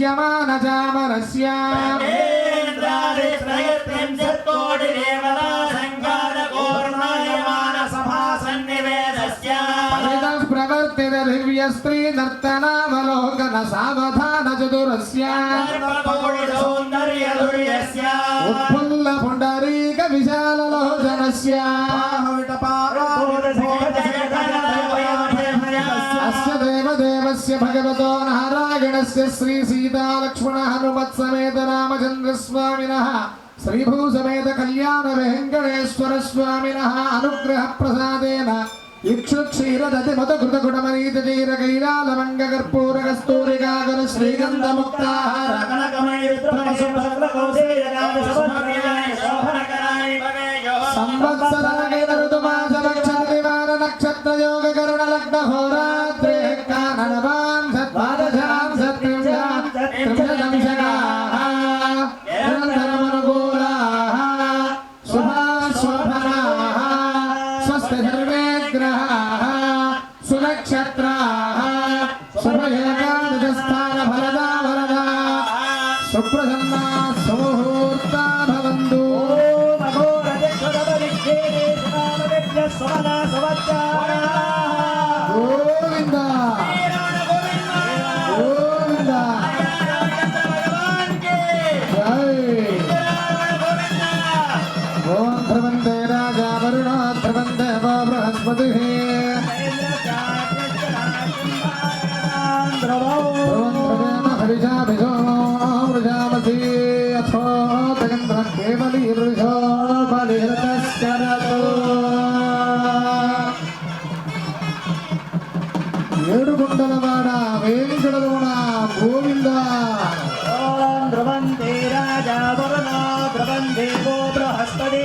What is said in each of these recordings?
శ్యమానజామరస్య పరితః ప్రవర్తిత దివ్య స్త్రీ నర్తనావలోకన సావధాన చతురస్య ఉత్ఫుల్ల పుండరీక విశాలలోచనస్య అస్య దేవదేవస్య భగవతో నారాయణస్య శ్రీ లక్ష్మణ హనుమత్ సమేత రామచంద్ర శ్రీభూ సమేత కళ్యాణ వెంకటేశ్వర స్వామిన అనుగ్రహ ప్రసాదేన ఇక్షుక్షీరదతి మత కృత గుణమనీత కైలాల మంగ కర్పూర కస్తూరికాగర శ్రీగంధ プラさんな కేవలి వృషో ఏడుగుండలవాడ వేంకటరమణ గోవింద ధ్రువంతే రాజా వరుణో ధ్రువంతే గో బృహస్పతి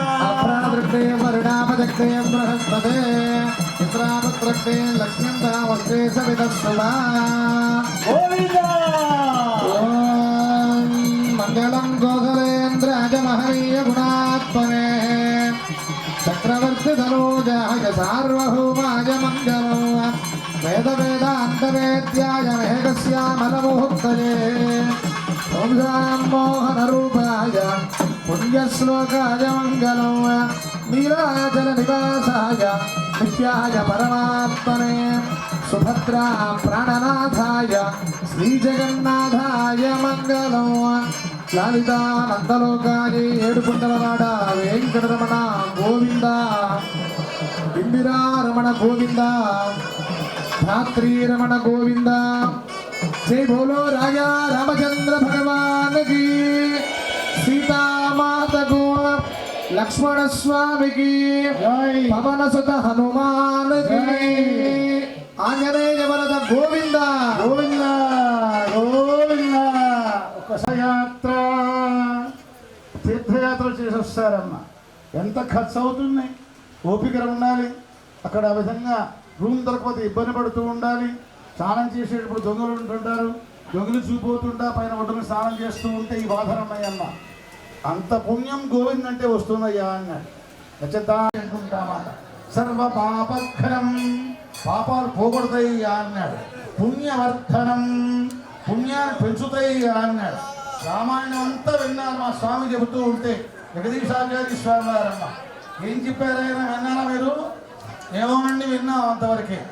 అప్రాదృష్టే వరుణాపదక్తే బృహస్పతే చిత్రాపత్రక్తే లక్ష్మీం తామస్తే సవితస్సువా ఓం మంగళం గోసలేంద్రాజ మహనీయ గుణాత్మనే చక్రవర్తి ధనూజాయ సార్వభౌమాయ మంగళం వేద వేదాంతవేద్యాయ మేఘశ్యామలముహూర్తయే ఓంసాం మోహన రూపాయ పుణ్యశ్లోకాయ మంగళం నీరాజల నివాసాయ నిత్యాయ పరమాత్మనే సుభద్రా ప్రాణనాథాయ శ్రీజగన్నాథాయ మంగళం. లలితానందలోకాయ ఏడుకుంటలవాడ వెంకటరమణ గోవింద ఇందిరారమణ గోవింద ధాత్రీరమణ గోవింద. జై బోలో రాజా రామచంద్ర భగవాన్కి లక్ష్మణ స్వామికి పవన సుత హనుమాన్ ఆంజనేయ వరద గోవింద గోవింద గోవింద యాత్ర తీర్థయాత్ర చేసి వస్తారమ్మ. ఎంత ఖర్చు అవుతుంది ఓపిక ఉండాలి. అక్కడ ఆ విధంగా రూమ్ దొరకపోతే ఇబ్బంది పడుతూ ఉండాలి. స్నానం చేసేటప్పుడు దొంగలు ఉంటుంటారు. దొంగలు చూపోతుంటా పైన ఒడ్డున స్నానం చేస్తూ ఉంటే ఈ బాధలు ఉన్నాయమ్మ. అంత పుణ్యం గోవింద్ అంటే వస్తుందయ్యా అన్నాడు. నచ్చతా అనుకుంటామాట సర్వ పాపఖరం పాపాలు పోగొడతాయ్యా అన్నాడు. పుణ్యవర్ధనం పుణ్యాన్ని పెంచుతాయ్యా అన్నాడు. రామాయణం అంతా విన్నారు మా స్వామి చెబుతూ ఉంటే. జగదీశాచార్య స్వామి వారమ్మ ఏం చెప్పారైనా విన్నారా మీరు? ఏమోనండి విన్నాం అంతవరకే.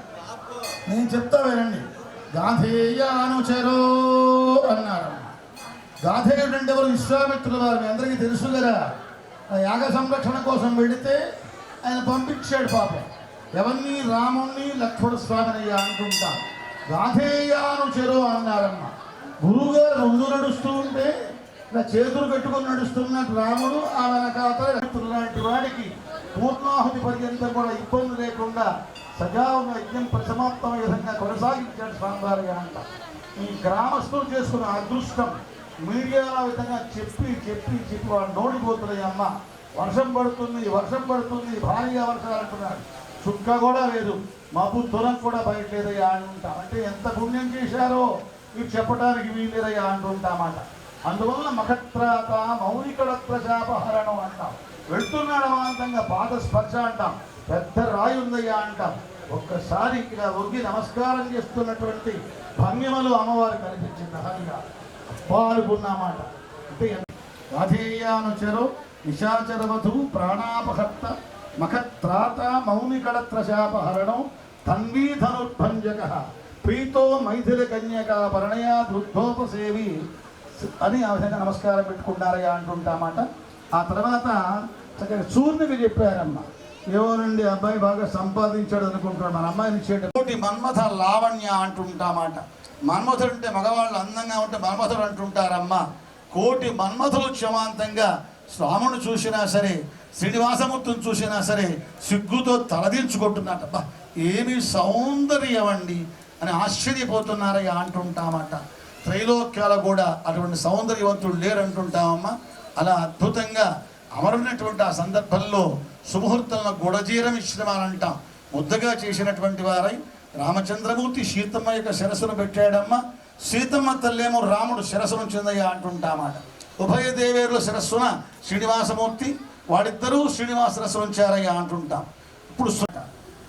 నేను చెప్తా వినండి. గాధేయానుచరో అని. గాధేయుడు అంటే ఎవరు విశ్వామిత్రుల వారు? మీ అందరికీ తెలుసు కదా. ఆ యాగ సంరక్షణ కోసం వెళితే ఆయన పంపించాడు పాపం. ఎవరిని? రాముణ్ణి లక్ష్మణ స్వామినయ్య అనుకుంటా. గాధేయాను చెరో అన్నారమ్మ. గురువుగారు ముందు నడుస్తూ ఉంటే ఇలా చేతులు కట్టుకొని నడుస్తున్నట్టు రాముడు ఆ వెనకాతల లాంటి వాడికి పూర్ణాహుతి పర్యంతం కూడా ఇబ్బంది లేకుండా సజావుగా యజ్ఞం ప్రసమాప్తమైన విధంగా కొనసాగించాడు స్వామివారి అంట. ఈ గ్రామస్తులు చేసుకున్న అదృష్టం మీడియాలో విధంగా చెప్పి చెప్పి చెప్పి వాడు నోడిపోతున్నాయి అమ్మ. వర్షం పడుతుంది వర్షం పడుతుంది భారీగా వర్షాలు అంటున్నాడు చుక్క కూడా లేదు. మబ్బు తురం కూడా బయట లేదయ్యా అంటుంటాం. అంటే ఎంత పుణ్యం చేశారో మీరు చెప్పడానికి వీలేదయ్యా అంటుంటామాట అందువల్ల మఖత్రాత మౌలికడత్ర శాపహరణం అంటాం. వెళ్తున్నాడు అమాంతంగా పాద స్పర్శ అంటాం. పెద్ద రాయి ఉందయ్యా అంటాం. ఒక్కసారి ఇలా ఒగ్గి నమస్కారం చేస్తున్నటువంటి భంగిమలు అమ్మవారు కనిపించింది హరిగా పాల్గొన్నమాట. అంటే రాధేయానుచరు నిశాచరవధు ప్రాణాపహర్త మఖత్రాత మౌనికడత్రశాపహరణం తన్వీ ధనుర్భంజక ప్రీతో మైథిలి కన్యక పరిణయా దుర్ధోపసేవి అని ఆ విధంగా నమస్కారం పెట్టుకుంటారయ్యా అంటుంటామాట. ఆ తర్వాత చక్కగా సూర్యునికి చెప్పారమ్మ ఏమోనండి అబ్బాయి బాగా సంపాదించాడు అనుకుంటాడు మన అమ్మాయిని ఇచ్చేట కోటి మన్మథ లావణ్య అంటుంటామాట. మన్మథుడు అంటే మగవాళ్ళు అందంగా ఉంటే మన్మథుడు అంటుంటారమ్మా. కోటి మన్మథులు క్షమాంతంగా స్వామును చూసినా సరే శ్రీనివాసమూర్తిని చూసినా సరే సిగ్గుతో తలదించుకుంటున్నాడబ్బా ఏమి సౌందర్యం అండి అని ఆశ్చర్యపోతున్నారయ్యా అంటుంటామట. త్రైలోక్యాల కూడా అటువంటి సౌందర్యవంతుడు లేరంటుంటామమ్మా. అలా అద్భుతంగా అమరున్నటువంటి ఆ సందర్భంలో సుముహూర్తంలో గుడజీరం ఇచ్చిన వారంటాం ముద్దగా చేసినటువంటి వారై రామచంద్రమూర్తి సీతమ్మ యొక్క శిరస్సును పెట్టాడమ్మ. సీతమ్మ తల్లేమో రాముడు శిరస్సును చెందయ్యా అంటుంటామాట. ఉభయ దేవేరుల శిరస్సున శ్రీనివాసమూర్తి వాడిద్దరూ శ్రీనివాస శిరస్సు ఉంచారయ్యా అంటుంటాం. ఇప్పుడు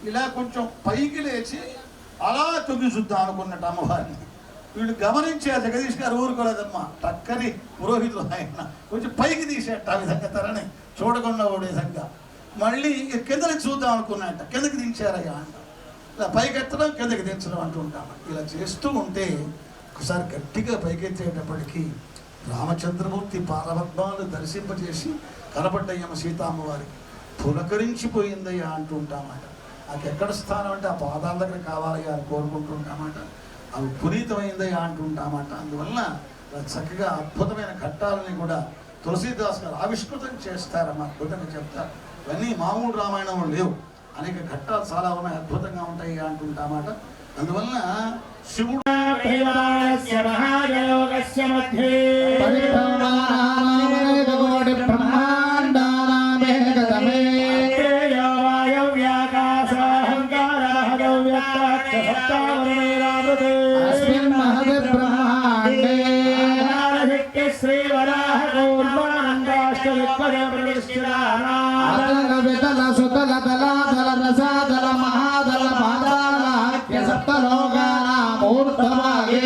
ఇలా కొంచెం పైకి లేచి అలా తొంగి చూద్దాం అనుకున్నట్టు అమ్మవారిని. వీళ్ళు గమనించే జగదీష్ గారు ఊరుకోలేదమ్మా. టక్కని పురోహితులు ఆయన. కొంచెం పైకి తీసేట ఆ విధంగా తరని చూడకుండా ఓ విధంగా. మళ్ళీ కిందకి చూద్దాం అనుకున్నట్ట. కిందకి దించారయ్యా అంట. ఇలా పైకెత్తడం కిందకి దించడం అంటూ ఉంటాము ఇలా చేస్తూ ఉంటే ఒకసారి గట్టిగా పైకెత్తేటప్పటికీ రామచంద్రమూర్తి పాదపద్మాలు దర్శింపజేసి కనపడ్డయ్యమ్మ సీతామ్మవారికి పులకరించిపోయిందయ్యా అంటుంటామాట నాకు ఎక్కడ స్థానం అంటే ఆ పాదాల దగ్గర కావాలయ్యా అని కోరుకుంటుంటామాట అవి పునీతమైందయ్యా అంటుంటామాట అందువల్ల చక్కగా అద్భుతమైన ఘట్టాలని కూడా తులసీదాస్ గారు ఆవిష్కృతం చేస్తారమ్మా. అద్భుతంగా చెప్తారు. ఇవన్నీ మామూలు రామాయణంలో లేవు. అనేక ఘట్టాలు చాలా ఉన్నాయి అద్భుతంగా ఉంటాయి అంటుంటామాట అందువల్ల శివుడు దేవాలస్య మహాయోగస్య మధ్యే సుతల దళ దళ రస దళ మహాదళ పాదాల సప్త లోకాల మూర్తమాగే